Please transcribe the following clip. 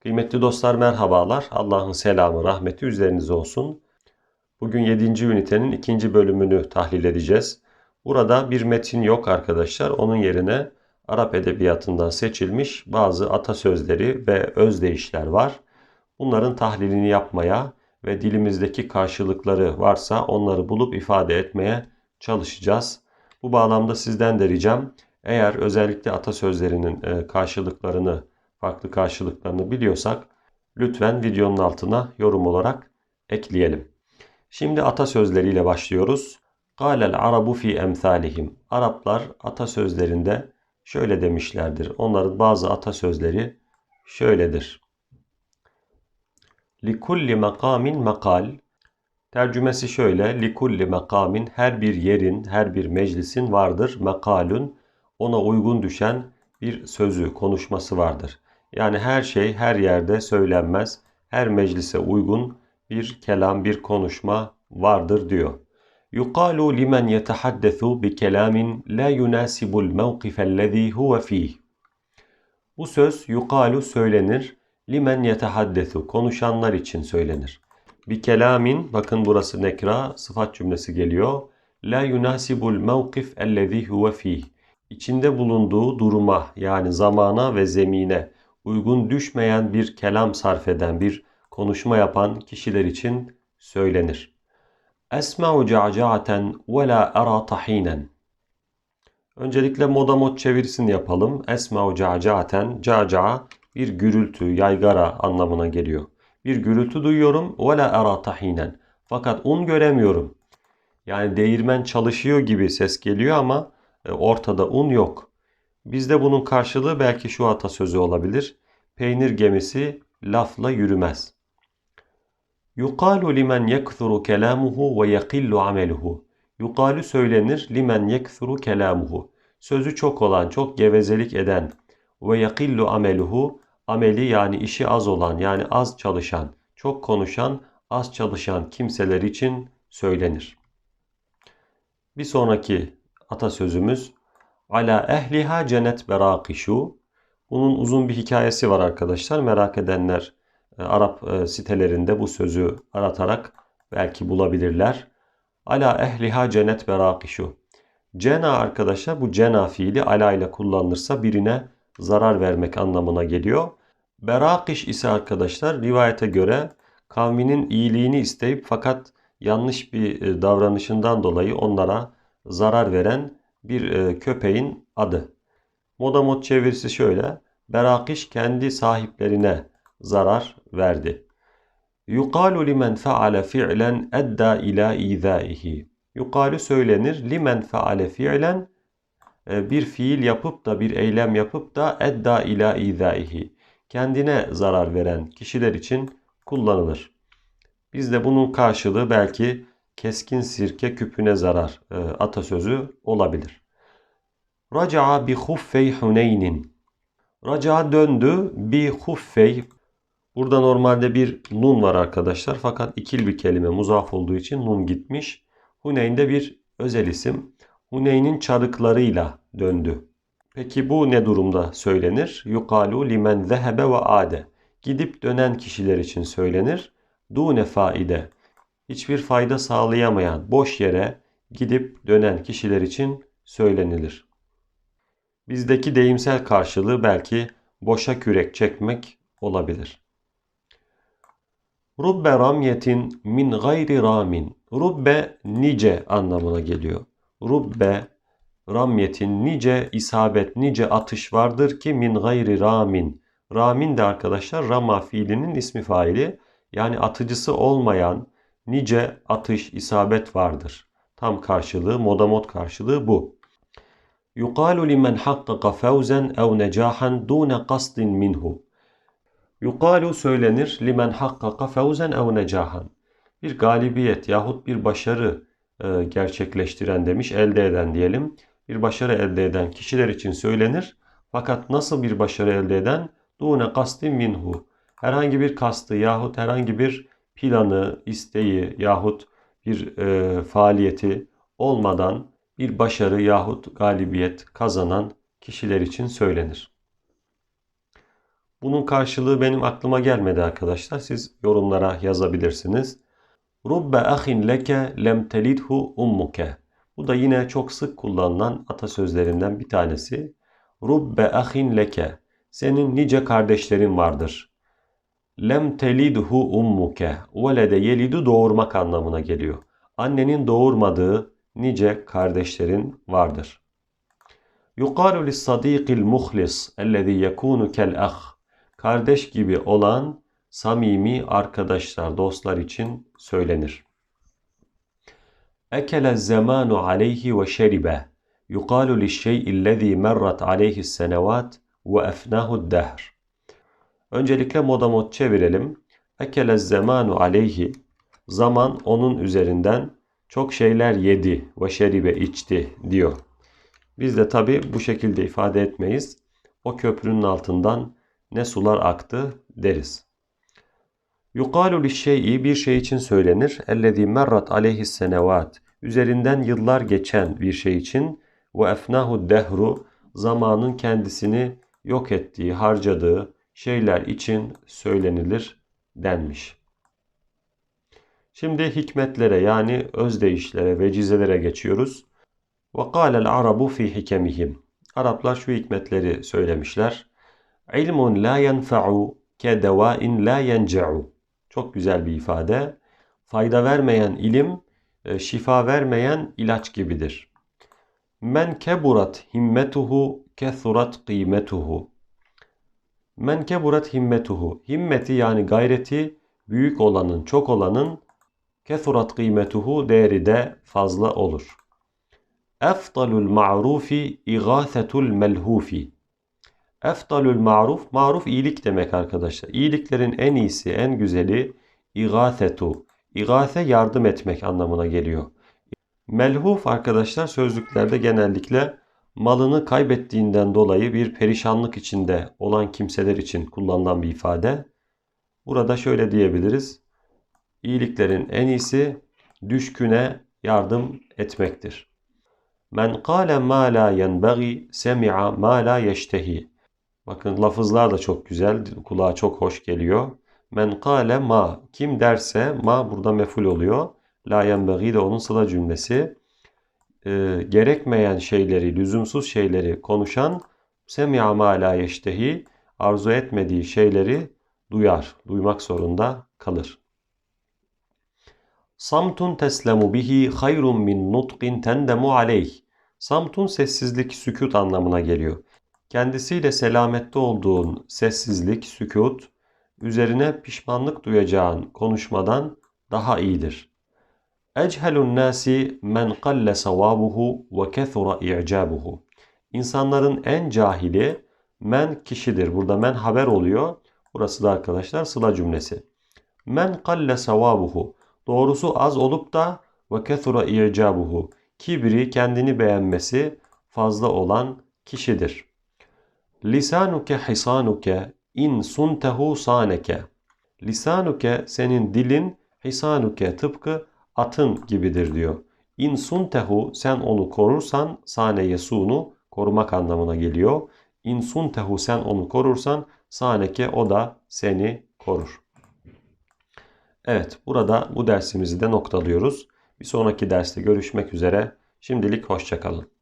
Kıymetli dostlar merhabalar. Allah'ın selamı, rahmeti üzerinize olsun. Bugün 7. ünitenin ikinci bölümünü tahlil edeceğiz. Burada bir metin yok arkadaşlar. Onun yerine Arap edebiyatından seçilmiş bazı atasözleri ve özdeyişler var. Bunların tahlilini yapmaya ve dilimizdeki karşılıkları varsa onları bulup ifade etmeye çalışacağız. Bu bağlamda sizden de ricam eğer özellikle atasözlerinin e, karşılıklarını, farklı karşılıklarını biliyorsak lütfen videonun altına yorum olarak ekleyelim. Şimdi atasözleriyle başlıyoruz. Galel arabu fi emsalihim. Araplar atasözlerinde şöyle demişlerdir. Onların bazı atasözleri şöyledir. Likulli makamin makal. Tercümesi şöyle. Likulli makamin her bir yerin, her bir meclisin vardır. Makalun ona uygun düşen bir sözü, konuşması vardır. Yani her şey her yerde söylenmez. Her meclise uygun bir kelam, bir konuşma vardır diyor. Yuqalu limen yetehaddesu bi kelamin la yunasibul mevkif ellezî huve fîh. Bu söz yuqalu söylenir. Limen yetehaddesu konuşanlar için söylenir. Bir kelamin bakın burası nekra sıfat cümlesi geliyor. La yunasibul mevkif ellezî huve fîh. İçinde bulunduğu duruma yani zamana ve zemine uygun düşmeyen bir kelam sarf eden bir konuşma yapan kişiler için söylenir. Esma'u ca'ca'aten ve la ara tahinen. Öncelikle moda mod çevirisini yapalım. Esma'u ca'ca'aten ca'ca bir gürültü, yaygara anlamına geliyor. Bir gürültü duyuyorum ve la ara tahinen. Fakat un göremiyorum. Yani değirmen çalışıyor gibi ses geliyor ama e, ortada un yok. Bizde bunun karşılığı belki şu atasözü olabilir. Peynir gemisi lafla yürümez. Yuqalu limen yekthuru kelamuhu ve yekillu ameluhu. Yuqalu söylenir limen yekthuru kelamuhu. Sözü çok olan, çok gevezelik eden ve yekillu ameluhu ameli yani işi az olan yani az çalışan, çok konuşan, az çalışan kimseler için söylenir. Bir sonraki atasözümüz Ala ehliha cennet berakişu. Bunun uzun bir hikayesi var arkadaşlar. Merak edenler e, Arap e, sitelerinde bu sözü aratarak belki bulabilirler. Ala ehliha cennet berakişu. Cena arkadaşlar bu cena fiili ala ile kullanılırsa birine zarar vermek anlamına geliyor. Berakiş ise arkadaşlar rivayete göre kavminin iyiliğini isteyip fakat yanlış bir e, davranışından dolayı onlara zarar veren bir köpeğin adı. Moda mod çevirisi şöyle. Berakiş kendi sahiplerine zarar verdi. Yuqalu limen faale fi'len edda ila izaihi. Yuqalu söylenir limen faale fi'len e, bir fiil yapıp da bir eylem yapıp da edda ila izaihi. Kendine zarar veren kişiler için kullanılır. Bizde bunun karşılığı belki keskin sirke küpüne zarar e, atasözü olabilir. Raca'a bi huffey huneynin. Raca'a döndü bi huffey Burada normalde bir nun var arkadaşlar. Fakat ikil bir kelime muzaf olduğu için nun gitmiş. Huneyn de bir özel isim. Huneyn'in çarıklarıyla döndü. Peki bu ne durumda söylenir? Yukalu limen zehebe ve ade. Gidip dönen kişiler için söylenir. Dune faide. Hiçbir fayda sağlayamayan, boş yere gidip dönen kişiler için söylenilir. Bizdeki deyimsel karşılığı belki boşa kürek çekmek olabilir. Rubbe ramyetin min gayri ramin. Rubbe nice anlamına geliyor. Rubbe ramyetin nice isabet, nice atış vardır ki min gayri ramin. Ramin de arkadaşlar rama fiilinin ismi faili. Yani atıcısı olmayan nice atış, isabet vardır. Tam karşılığı, modamot karşılığı bu. Yuqalu limen haqqaqa fawzan ev necahan dune qasdin minhu. Yukalu söylenir limen hakkaka fevzen ev necahan. Bir galibiyet yahut bir başarı e, gerçekleştiren demiş, elde eden diyelim. Bir başarı elde eden kişiler için söylenir. Fakat nasıl bir başarı elde eden? Dune kastin minhu. Herhangi bir kastı yahut herhangi bir planı, isteği yahut bir e, faaliyeti olmadan bir başarı yahut galibiyet kazanan kişiler için söylenir. Bunun karşılığı benim aklıma gelmedi arkadaşlar. Siz yorumlara yazabilirsiniz. Rubbe ahin leke lem telidhu ummuke. Bu da yine çok sık kullanılan atasözlerinden bir tanesi. Rubbe ahin leke. Senin nice kardeşlerin vardır. Lem telidhu ummuke. Velede yelidu doğurmak anlamına geliyor. Annenin doğurmadığı nice kardeşlerin vardır. Yuqalu lis-sadiqil muhlis ellezî yekûnu kel ah. Kardeş gibi olan samimi arkadaşlar, dostlar için söylenir. Ekele zamanu aleyhi ve şeribe. Yuqalu liş-şey'illezî merrat aleyhi's senevat ve efnahu'd dahr. Öncelikle moda mod çevirelim. Ekele zamanu aleyhi. Zaman onun üzerinden çok şeyler yedi ve şeribe içti diyor. Biz de tabi bu şekilde ifade etmeyiz. O köprünün altından ne sular aktı deriz. Yukalu lişşey'i bir şey için söylenir. Ellezî merrat aleyhis senevat. Üzerinden yıllar geçen bir şey için ve efnahu dehru zamanın kendisini yok ettiği, harcadığı şeyler için söylenilir denmiş. Şimdi hikmetlere yani özdeyişlere, vecizelere geçiyoruz. وَقَالَ الْعَرَبُ فِي حِكَمِهِمْ Araplar şu hikmetleri söylemişler. İlmun la yenfa'u kedevain la yence'u. Çok güzel bir ifade. Fayda vermeyen ilim, e, şifa vermeyen ilaç gibidir. Men keburat himmetuhu kethurat kıymetuhu. Men keburat himmetuhu. Himmeti yani gayreti büyük olanın, çok olanın kethurat kıymetuhu değeri de fazla olur. Eftalul ma'rufi igâthetul melhufi. Eftalul maruf, maruf iyilik demek arkadaşlar. İyiliklerin en iyisi, en güzeli igâthetu. İgâthe yardım etmek anlamına geliyor. Melhuf arkadaşlar sözlüklerde genellikle malını kaybettiğinden dolayı bir perişanlık içinde olan kimseler için kullanılan bir ifade. Burada şöyle diyebiliriz. İyiliklerin en iyisi düşküne yardım etmektir. Men kâle mâ lâ yenbagî semi'a mâ lâ yeştehi. Bakın lafızlar da çok güzel, kulağa çok hoş geliyor. Men kâle ma, kim derse ma burada meful oluyor. La yenbagî de onun sıla cümlesi. E, gerekmeyen şeyleri, lüzumsuz şeyleri konuşan semi'a ma la yeştehi, arzu etmediği şeyleri duyar, duymak zorunda kalır. Samtun teslemu bihi hayrun min nutqin tendemu aleyh. Samtun sessizlik, sükut anlamına geliyor. Kendisiyle selamette olduğun sessizlik, sükut, üzerine pişmanlık duyacağın konuşmadan daha iyidir. Echelun nasi men qalle savabuhu ve kethura i'cabuhu. İnsanların en cahili men kişidir. Burada men haber oluyor. Burası da arkadaşlar sıla cümlesi. Men qalle savabuhu. Doğrusu az olup da ve kethura i'cabuhu. Kibri kendini beğenmesi fazla olan kişidir. Lisanuke hisanuke in suntehu saneke. Lisanuke senin dilin hisanuke tıpkı atın gibidir diyor. İn suntehu sen onu korursan sane yesunu korumak anlamına geliyor. İn suntehu sen onu korursan saneke o da seni korur. Evet burada bu dersimizi de noktalıyoruz. Bir sonraki derste görüşmek üzere. Şimdilik hoşçakalın.